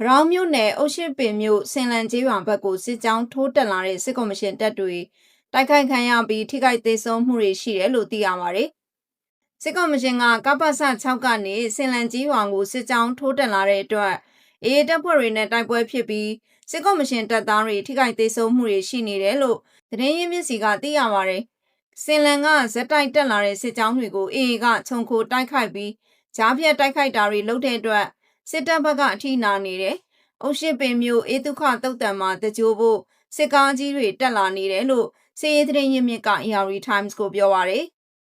ဗရောင်းမြို့နယ်အုတ်ရှိပင်မြို့စင်လန်ကျေးရွာဘက်ကိုစစ်ကြောင်းထိုးတက်လာတဲ့စစ်ကော်မရှင်တပ်တွေတိုက်ခိုက်ခံရပြီးထိခိုက်သေးဆုံးမှုတွေရှိတယ်လို့သိရပါတယ်။စစ်ကော်မရှင်ကကပ္ပစ6ကနေစင်လန်ကျေးရွာကိုစစ်ကြောင်းထိုးတက်လာတဲ့အတွက်အေးတပ်ဖွဲ့တွေနဲ့တိုက်ပွဲဖြစ်ပြီးစစ်ကော်မရှင်တပ်သားတွေထိခိုက်သေးဆုံးမှုတွေရှိနေတယ်လို့သတင်းရင်းမြစ်စီကသိရပါတယ်။စင်လန်ကဇက်တိုက်တက်လာတဲ့စစ်ကြောင်းတွေကိုအေးကခြုံခိုတိုက်ခိုက်ပြီးကြားဖြတ်တိုက်ခိုက်တာတွေလုပ်တဲ့အတွက် စစ်တပ်ဘက်ကအထိနာနေတယ်။အုတ်ရှိပင်မျိုးအေးဒုက္ခတုတ်တံမှာတကြိုးဖို့စစ်ကားကြီးတွေတက်လာနေတယ်လို့စီရေးသတင်းရင်းမြစ်က ERI Times ကိုပြောပါရယ်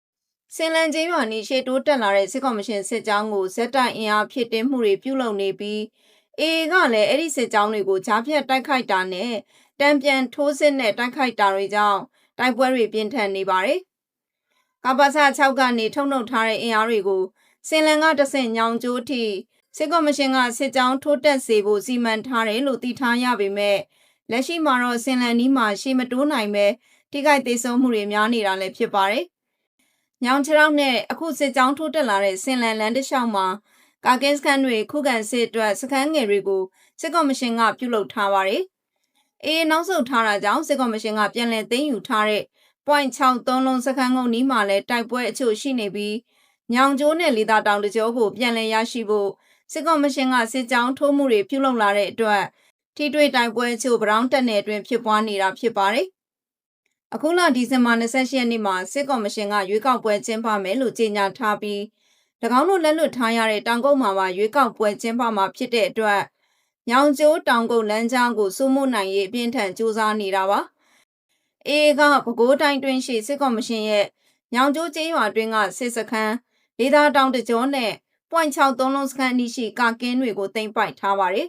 ။စင်လန်ကျေးရွာနီရှေတိုးတက်လာတဲ့စစ်ကော်မရှင်စစ်ကြောင်းကိုဇက်တိုက်အင်အားဖြစ်တင်းမှုတွေပြုလုပ်နေပြီးအေကလည်းအဲ့ဒီစစ်ကြောင်းတွေကိုကြားဖြတ်တိုက်ခိုက်တာနဲ့တံပြန်ထိုးစစ်နဲ့တိုက်ခိုက်တာတွေကြောင့်တိုက်ပွဲတွေပြင်းထန်နေပါတယ်။ကပ္ပစ6ကနေထုတ်နှုတ်ထားတဲ့အင်အားတွေကိုစင်လန်ကတဆင့်ညောင်ကျိုးထိ စစ်ကော်မရှင်ကစစ်ကြောင်းထိုးတက်စေဖို့စီမံထားတယ်လို့သိထားရပေမဲ့လက်ရှိမှာတော့စင်လန်နီးမှာရှေ့မတိုးနိုင်ပဲထိခိုက်သေးဆုံးမှုတွေများနေတာလည်းဖြစ်ပါတယ်။ညောင်ချောင်းနဲ့အခုစစ်ကြောင်းထိုးတက်လာတဲ့စင်လန်လန်တလျှောက်မှာကာကင်းစခန်းတွေခုခံစစ်အတွက်စခန်းငယ်တွေကိုစစ်ကော်မရှင်ကပြုလုပ်ထားပါတယ်။အေးနောက်ဆုတ်ထားတာကြောင့်စစ်ကော်မရှင်ကပြန်လည်သိမ်းယူထားတဲ့ .63 လုံးစခန်းကုန်းနီးမှာလည်းတိုက်ပွဲအချို့ရှိနေပြီးညောင်ကျိုးနဲ့လီတာတောင်တကြောကိုပြန်လည်ရရှိဖို့ စစ်ကော်မရှင်ကစစ်ကြောင်းထိုးမှုတွေပြုလုပ်လာတဲ့အတွက်ထိတွေ့တိုက်ပွဲချို့ဗရောင်းတက်နယ်အတွင်းဖြစ်ပွားနေတာဖြစ်ပါတယ်။အခုလဒီဇင်ဘာ28ရက်နေ့မှာစစ်ကော်မရှင်ကရွေးကောက်ပွဲကျင်းပမယ်လို့ကြေညာထားပြီး၎င်းတို့လက်လွတ်ထားရတဲ့တောင်ကုန်းမှာပါရွေးကောက်ပွဲကျင်းပမှာဖြစ်တဲ့အတွက်ညောင်ကျိုးတောင်ကုန်းလမ်းကြားကိုစိုးမိုးနိုင်ရေးအပြင်းထန်စူးစမ်းနေတာပါ။အေကပဲခူးတိုင်းတွင်းရှိစစ်ကော်မရှင်ရဲ့ညောင်ကျိုးကျေးရွာတွင်းကစစ်စခန်းလေးသားတောင်တကြောနဲ့ .63 လုံးစခန်းအနီးရှိကာကင်းတွေကိုတင်ပိုက်ထားပါတယ်